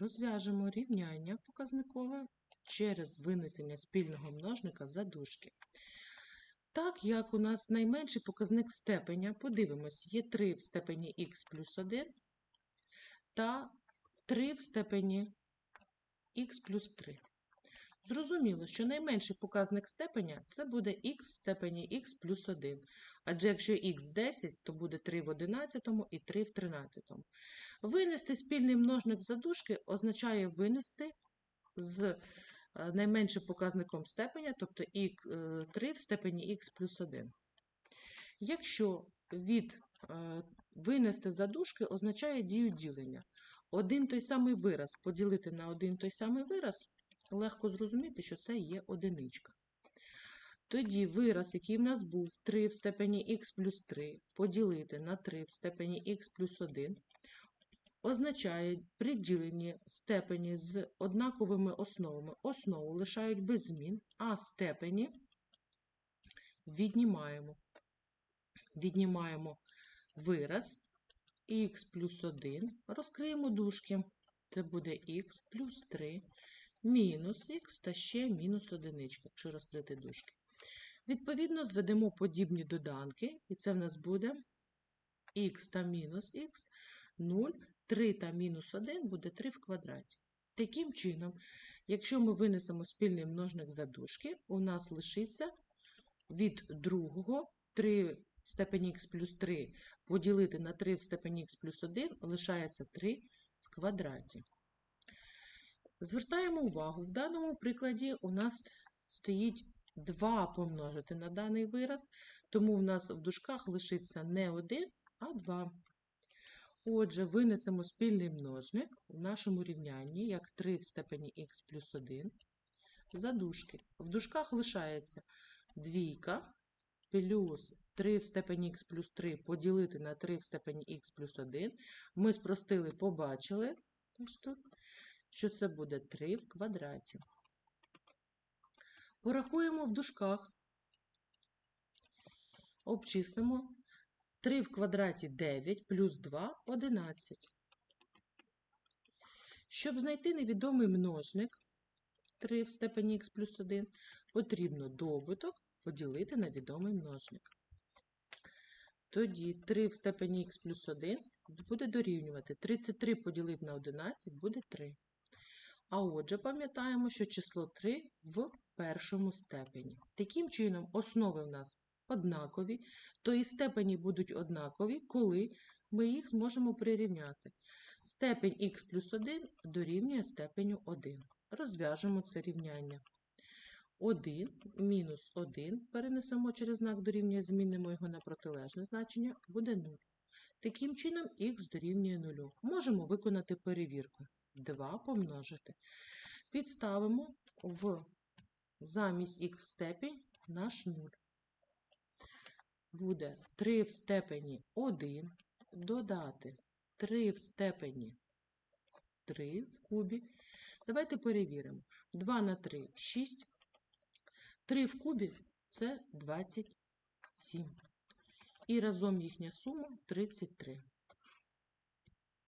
Розв'яжемо рівняння показникове через винесення спільного множника за дужки. Так як у нас найменший показник степеня, подивимось, є 3 в степені х плюс 1 та 3 в степені х плюс 3. Зрозуміло, що найменший показник степеня це буде х в степені х плюс 1. Адже якщо х 10, то буде 3 в 11 і 3 в 13. Винести спільний множник за дужки означає винести з е, найменшим показником степеня, тобто х- е, 3 в степені х плюс 1. Якщо від е, винести за дужки означає дію ділення. Один той самий вираз поділити на один той самий вираз, легко зрозуміти, що це є одиничка. Тоді вираз, який в нас був 3 в степені х плюс 3, поділити на 3 в степені х плюс 1, означає при діленні степені з однаковими основами. Основу лишають без змін, а степені віднімаємо. Віднімаємо вираз х плюс 1, розкриємо дужки. Це буде х плюс 3 мінус х та ще мінус одиничка, якщо розкрити дужки. Відповідно, зведемо подібні доданки, і це в нас буде х та мінус х, 0, 3 та мінус 1 буде 3 в квадраті. Таким чином, якщо ми винесемо спільний множник за дужки, у нас лишиться від другого 3 в степені х плюс 3 поділити на 3 в степені х плюс 1 лишається 3 в квадраті. Звертаємо увагу, в даному прикладі у нас стоїть 2 помножити на даний вираз, тому в нас в дужках лишиться не 1, а 2. Отже, винесемо спільний множник в нашому рівнянні як 3 в степені х плюс 1 за дужки. В дужках лишається двійка плюс 3 в степені х плюс 3 поділити на 3 в степені х плюс 1. Ми спростили, побачили, ось тут, що це буде 3 в квадраті. Порахуємо в дужках. Обчислимо 3 в квадраті 9 плюс 2 – 11. Щоб знайти невідомий множник 3 в степені х плюс 1, потрібно добуток поділити на відомий множник. Тоді 3 в степені х плюс 1 буде дорівнювати 33 поділити на 11 буде 3. А отже, пам'ятаємо, що число 3 в першому степені. Таким чином, основи в нас однакові, то і степені будуть однакові, коли ми їх зможемо прирівняти. Степень х плюс 1 дорівнює степеню 1. Розв'яжемо це рівняння. 1 мінус 1 перенесемо через знак дорівнює, змінимо його на протилежне значення, буде 0. Таким чином х дорівнює 0. Можемо виконати перевірку. 2 помножити. Підставимо в замість х в степінь наш 0. Буде 3 в степені 1 додати 3 в степені 3 в кубі. Давайте перевіримо. 2 на 3 – 6. 3 в кубі – це 27. І разом їхня сума – 33.